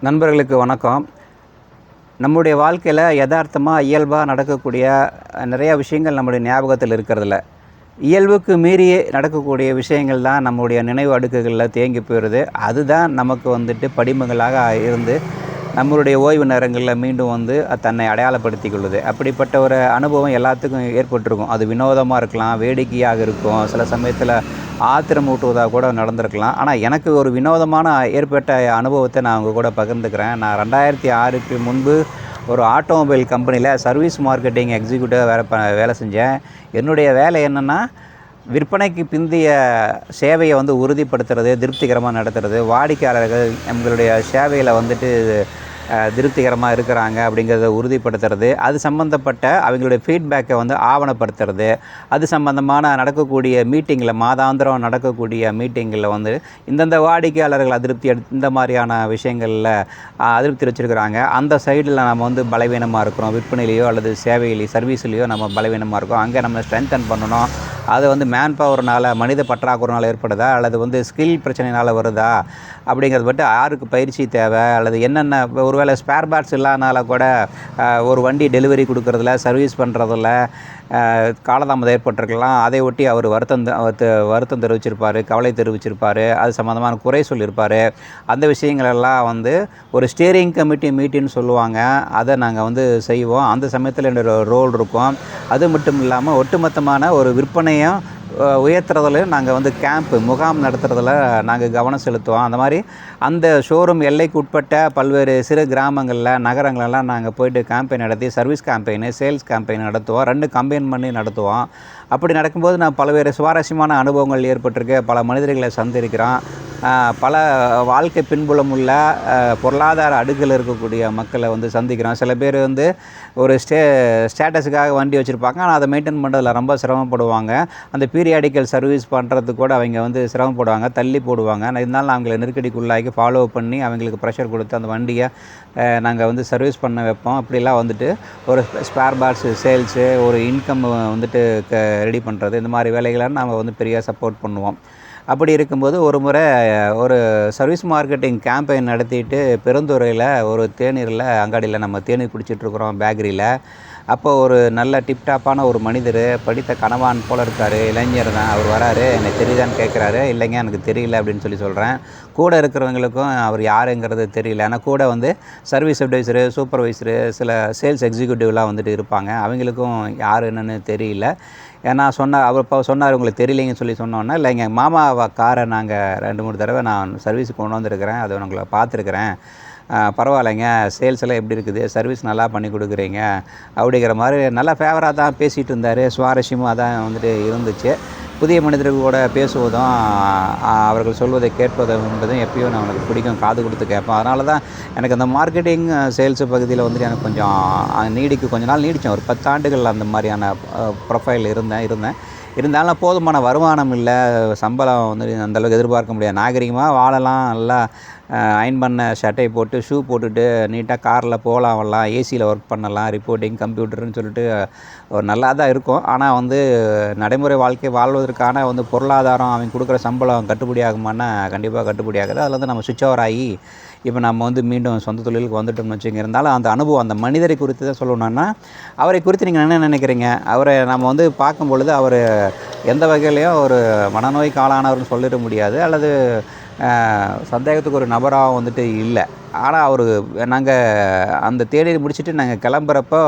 நண்பர்களுக்கு வணக்கம். நம்முடைய வாழ்க்கையில் யதார்த்தமாக இயல்பாக நடக்கக்கூடிய நிறையா விஷயங்கள் நம்முடைய ஞாபகத்தில் இருக்கிறதில்ல. இயல்புக்கு மீறி நடக்கக்கூடிய விஷயங்கள் தான் நம்முடைய நினைவு அடுக்குகளில் தேங்கி போயிடுது. அதுதான் நமக்கு வந்துட்டு படிமங்களாக இருந்து நம்மளுடைய ஓய்வு நேரங்களில் மீண்டும் வந்து தன்னை அடையாளப்படுத்திக் கொள்ளுது. அப்படிப்பட்ட ஒரு அனுபவம் எல்லாத்துக்கும் ஏற்பட்டிருக்கும். அது வினோதமாக இருக்கலாம் வேடிக்கையாக இருக்கும். சில சமயத்தில் ஆத்திரமூட்டுவதாக கூட நடந்திருக்கலாம். ஆனால் எனக்கு ஒரு வினோதமான ஏற்பட்ட அனுபவத்தை நான் உங்கள் கூட பகிர்ந்துக்கிறேன். நான் ரெண்டாயிரத்தி ஆறுக்கு முன்பு ஒரு ஆட்டோமொபைல் கம்பெனியில் சர்வீஸ் மார்க்கெட்டிங் எக்ஸிக்யூட்டிவ் வேலை ப வேலை செஞ்சேன். என்னுடைய வேலை என்னென்னா விற்பனைக்கு பிந்தைய சேவையை வந்து உறுதிப்படுத்துறது திருப்திகரமாக நடத்துறது வாடிக்கையாளர்கள் எங்களுடைய சேவையில் வந்துட்டு திருப்திகரமாக இருக்கிறாங்க அப்படிங்கிறத உறுதிப்படுத்துறது. அது சம்மந்தப்பட்ட அவங்களுடைய ஃபீட்பேக்கை வந்து ஆவணப்படுத்துறது. அது சம்மந்தமான நடக்கக்கூடிய மீட்டிங்கில் மாதாந்திரம் நடக்கக்கூடிய மீட்டிங்கில் வந்து இந்தந்த வாடிக்கையாளர்கள் அதிருப்தி எடுத்து இந்த மாதிரியான விஷயங்களில் அதிருப்தி வச்சுருக்கிறாங்க. அந்த சைடில் நம்ம வந்து பலவீனமாக இருக்கிறோம். விற்பனையிலையோ அல்லது சேவையிலேயோ சர்வீஸ்லேயோ நம்ம பலவீனமாக இருக்கோம். அங்கே நம்ம ஸ்ட்ரென்தன் பண்ணணும். அது வந்து மேன் பவர்னால் மனித பற்றாக்குறைனால் ஏற்படுதா? அல்லது வந்து ஸ்கில் பிரச்சனைனால் வருதா? அப்படிங்கிறது மட்டும் யாருக்கு பயிற்சி தேவை? அல்லது என்னென்ன ஒருவேளை ஸ்பேர் பார்ட்ஸ் இல்லாதனால கூட ஒரு வண்டி டெலிவரி கொடுக்கறதுல சர்வீஸ் பண்ணுறதில் காலதாமதம் ஏற்பட்டிருக்கலாம். அதை ஒட்டி அவர் வருத்தம் வருத்தம் தெரிவிச்சிருப்பார் கவலை தெரிவிச்சிருப்பார் அது சம்மந்தமான குறை சொல்லியிருப்பார். அந்த விஷயங்களெல்லாம் வந்து ஒரு ஸ்டியரிங் கமிட்டி மீட்டின்னு சொல்லுவாங்க. அதை நாங்கள் வந்து செய்வோம். அந்த சமயத்தில் என்னோட ரோல் இருக்கும். அது மட்டும் இல்லாமல் ஒட்டுமொத்தமான ஒரு விற்பனை அஹ், உயர்த்துறதுல நாங்கள் வந்து கேம்ப்பு முகாம் நடத்துகிறதுல நாங்கள் கவனம் செலுத்துவோம். அந்த மாதிரி அந்த ஷோரூம் எல்லைக்கு உட்பட்ட பல்வேறு சிறு கிராமங்களில் நகரங்களெல்லாம் நாங்கள் போயிட்டு கேம்பெயின் நடத்தி சர்வீஸ் கேம்பெயின் சேல்ஸ் கேம்பெயின் நடத்துவோம். ரெண்டு கம்பெயின் பண்ணி நடத்துவோம். அப்படி நடக்கும்போது நான் பல்வேறு சுவாரஸ்யமான அனுபவங்கள் ஏற்பட்டிருக்கு. பல மனிதர்களை சந்திருக்கிறோம். பல வாழ்க்கை பின்புலம் உள்ள பொருளாதார அடுக்கில் இருக்கக்கூடிய மக்களை வந்து சந்திக்கிறோம். சில பேர் வந்து ஒரு ஸ்டே ஸ்டேட்டஸுக்காக வண்டி வச்சுருப்பாங்க. ஆனால் அதை மெயின்டைன் பண்ணுறதுல ரொம்ப சிரமப்படுவாங்க. அந்த பீரியாடிக்கல் சர்வீஸ் பண்ணுறது கூட அவங்க வந்து சிரமப்படுவாங்க. தள்ளி போடுவாங்க. இருந்தாலும் அவங்களை நெருக்கடிக்குள்ளாக்கி ஃபாலோ பண்ணி அவங்களுக்கு ப்ரெஷர் கொடுத்து அந்த வண்டியை நாங்கள் வந்து சர்வீஸ் பண்ண வைப்போம். அப்படிலாம் வந்துட்டு ஒரு ஸ்பேர் பார்ட்ஸு சேல்ஸு ஒரு இன்கம் வந்துட்டு க ரெடி பண்ணுறது இந்த மாதிரி வேலைகளை நாம் வந்து பெரிய சப்போர்ட் பண்ணுவோம். அப்படி இருக்கும்போது ஒரு முறை ஒரு சர்வீஸ் மார்க்கெட்டிங் கேம்பெயின் நடத்திட்டு பெருந்துறையில் ஒரு தேநீரில் அங்காடியில் நம்ம தேநீர் குடிச்சிட்ருக்குறோம் பேக்கரியில். அப்போ ஒரு நல்ல டிப்டாப்பான ஒரு மனிதர் படித்த கணவான் போல் இருக்கார் இளைஞர் தான் அவர் வராரு எனக்கு தெரியுதான்னு கேட்குறாரு இல்லைங்க எனக்கு தெரியல அப்படின்னு சொல்லி சொல்கிறேன் கூட இருக்கிறவங்களுக்கும் அவர் யாருங்கிறது தெரியல. ஆனால் கூட வந்து சர்வீஸ் அட்வைசரு சூப்பர்வைசரு சில சேல்ஸ் எக்ஸிக்யூட்டிவ்லாம் வந்துட்டு இருப்பாங்க. அவங்களுக்கும் யார் என்னன்னு தெரியல. ஏன்னா சொன்ன அவர் இப்போ சொன்னார் உங்களுக்கு தெரியலைங்கன்னு சொல்லி சொன்னோன்னே இல்லை எங்கள் மாமா காரை நாங்கள் ரெண்டு மூணு தடவை நான் சர்வீஸுக்கு கொண்டு வந்திருக்கிறேன். அதை உங்களை பார்த்துருக்குறேன். பரவாயில்லைங்க. சேல்ஸ் எல்லாம் எப்படி இருக்குது? சர்வீஸ் நல்லா பண்ணி கொடுக்குறீங்க. அப்படிங்கிற மாதிரி நல்லா ஃபேவராக தான் பேசிகிட்டு இருந்தார். சுவாரஸ்யமாக தான் வந்துட்டு இருந்துச்சு. புதிய மனிதர்கள் கூட பேசுவதும் அவர்கள் சொல்வதை கேட்பதும் என்பதும் எப்பயும் நான் எனக்கு பிடிக்கும். காது கொடுத்து கேட்பேன். அதனால தான் எனக்கு அந்த மார்க்கெட்டிங் சேல்ஸ் பகுதியில் வந்துட்டு எனக்கு கொஞ்சம் நீடிக்கு கொஞ்ச நாள் நீடித்தேன் ஒரு பத்தாண்டுகள் அந்த மாதிரியான ப்ரொஃபைல் இருந்தேன் இருந்தேன். இருந்தாலும் போதுமான வருமானம் இல்லை. சம்பளம் வந்து அந்தளவுக்கு எதிர்பார்க்க முடியாது. நாகரிகமாக வாழலாம். நல்லா அயன் பண்ண ஷர்ட்டை போட்டு ஷூ போட்டுட்டு நீட்டாக காரில் போகலாம் வரலாம். ஏசியில் ஒர்க் பண்ணலாம். ரிப்போர்ட்டிங் கம்ப்யூட்டர்னு சொல்லிட்டு ஒரு நல்லா தான் இருக்கும். ஆனால் வந்து நடைமுறை வாழ்க்கை வாழ்வதற்கான வந்து பொருளாதாரம் அவங்க கொடுக்குற சம்பளம் கட்டுப்படி ஆகுமானா கண்டிப்பாக கட்டுப்படி ஆகுது. அதில் வந்து நம்ம சுவிட்ச் ஓவர் ஆகி இப்போ நம்ம வந்து மீண்டும் சொந்த தொழிலுக்கு வந்துட்டோம்னு வச்சுங்க இருந்தாலும் அந்த அனுபவம் அந்த மனிதரை குறித்து தான் சொல்லணும்னா அவரை குறித்து நீங்கள் என்ன நினைக்கிறீங்க? அவரை நம்ம வந்து பார்க்கும் பொழுது அவர் எந்த வகையிலையும் ஒரு மனநோய்க்கு ஆளானவர்னு சொல்லிட முடியாது. அல்லது சந்தேகத்துக்கு ஒரு நபராக வந்துட்டு இல்லை. ஆனால் அவர் நாங்கள் அந்த தேடியில் முடிச்சுட்டு நாங்கள் கிளம்புறப்போ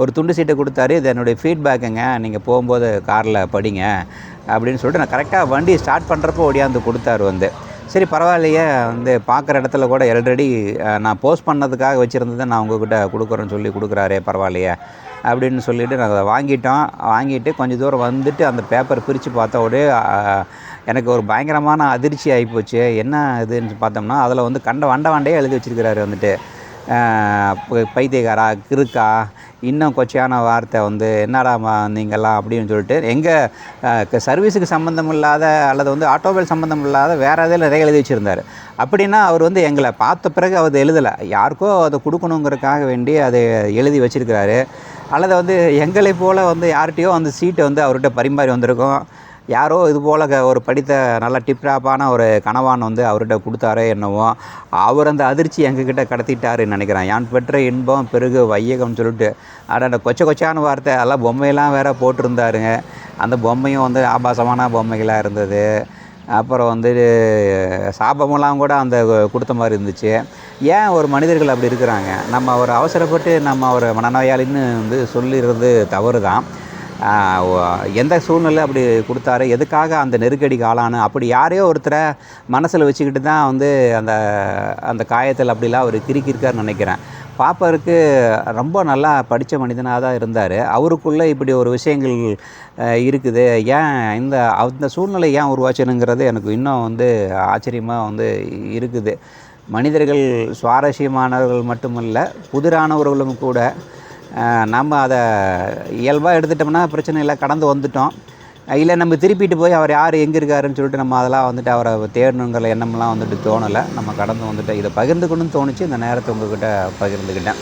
ஒரு துண்டு சீட்டை கொடுத்தாரு. இது என்னுடைய ஃபீட்பேக்குங்க நீங்கள் போகும்போது காரில் படிங்க. அப்படின்னு சொல்லிட்டு நான் கரெக்டாக வண்டி ஸ்டார்ட் பண்ணுறப்போ ஓடியாந்து கொடுத்தாரு வந்து. சரி பரவாயில்லையே. வந்து பார்க்குற இடத்துல கூட ஆல்ரெடி நான் போஸ்ட் பண்ணதுக்காக வச்சுருந்ததை நான் உங்ககிட்ட கொடுக்குறேன்னு சொல்லி கொடுக்குறாரே பரவாயில்லையே. அப்படின்னு சொல்லிட்டு நாங்கள் அதை வாங்கிட்டோம். வாங்கிட்டு கொஞ்சம் தூரம் வந்துட்டு அந்த பேப்பர் பிரித்து பார்த்த உடனே எனக்கு ஒரு பயங்கரமான அதிர்ச்சி ஆகிப்போச்சு என்ன இதுன்னு பார்த்தோம்னா அதில் வந்து கண்ட வண்ட வண்டையே எழுதி வச்சுருக்கிறாரு வந்துட்டு. பைத்தியக்காரா கிறுக்கா இன்னும் கொச்சையான வார்த்தை வந்து என்னடா நீங்கள்லாம் அப்படின்னு சொல்லிட்டு எங்கள் சர்வீஸுக்கு சம்மந்தம் இல்லாத அல்லது வந்து ஆட்டோமொபைல் சம்மந்தம் இல்லாத வேறு இதில் நிறைய எழுதி வச்சுருந்தார். அப்படின்னா அவர் வந்து எங்களை பார்த்த பிறகு அவர் எழுதலை. யாருக்கோ அதை கொடுக்கணுங்கிறதுக்காக வேண்டி அதை எழுதி வச்சுருக்கிறாரு. அல்லது வந்து எங்களை போல் வந்து யார்கிட்டயோ அந்த சீட்டை வந்து அவர்கிட்ட பரிமாறி வந்திருக்கோம். யாரோ இது போல் க- ஒரு படித்த நல்ல டிப்டாப்பான ஒரு கணவான் வந்து அவர்கிட்ட கொடுத்தாரோ என்னவோ அவர் அந்த அதிர்ச்சி எங்ககிட்ட கடத்திட்டாருன்னு நினைக்கிறேன். யான் பெற்ற இன்பம் பெருகு வையகம்னு சொல்லிட்டு அட அந்த கொச்ச கொச்சான வார்த்தை அதெல்லாம் பொம்மையெல்லாம் வேற போட்டிருந்தாருங்க. அந்த பொம்மையும் வந்து ஆபாசமான பொம்மைகளாக இருந்தது. அப்புறம் வந்து சாபமெல்லாம் கூட அந்த கொடுத்த மாதிரி இருந்துச்சு. ஏன் ஒரு மனிதர்கள் அப்படி இருக்கிறாங்க? நம்ம ஒரு அவசரப்பட்டு நம்ம ஒரு மனநோயாளின்னு வந்து சொல்லிடுறது தவறு தான் எந்த சூழ்நிலை அப்படி கொடுத்தாரு? எதுக்காக அந்த நெருக்கடிக்கு ஆளானு அப்படி யாரையோ ஒருத்தரை மனசில் வச்சுக்கிட்டு தான் வந்து அந்த அந்த காயத்தில் அப்படிலாம் அவர் கிறுக்கியிருக்காருன்னு நினைக்கிறேன். பாப்பருக்கு ரொம்ப நல்லா படித்த மனிதனாக தான் இருந்தார். அவருக்குள்ளே இப்படி ஒரு விஷயங்கள் இருக்குது. ஏன் இந்த அந்த சூழ்நிலை ஏன் உருவாச்சுனுங்கிறது எனக்கு இன்னும் வந்து ஆச்சரியமாக வந்து இருக்குது. மனிதர்கள் சுவாரஸ்யமானவர்கள் மட்டுமல்ல புதிரானவர்களும் கூட நம்ம அதை இயல்பாக எடுத்துட்டோம்னா பிரச்சனை இல்லை கடந்து வந்துட்டோம். இல்லை நம்ம திருப்பிட்டு போய் அவர் யார் எங்கே இருக்காருன்னு சொல்லிட்டு நம்ம அதெல்லாம் வந்துட்டு அவரை தேடணுங்கிற எண்ணம்லாம் வந்துட்டு தோணலை. நம்ம கடந்து வந்துட்டு இதை பகிர்ந்துக்கணும்னு தோணுச்சு. இந்த நேரத்தை உங்ககிட்ட பகிர்ந்துக்கிட்டேன்.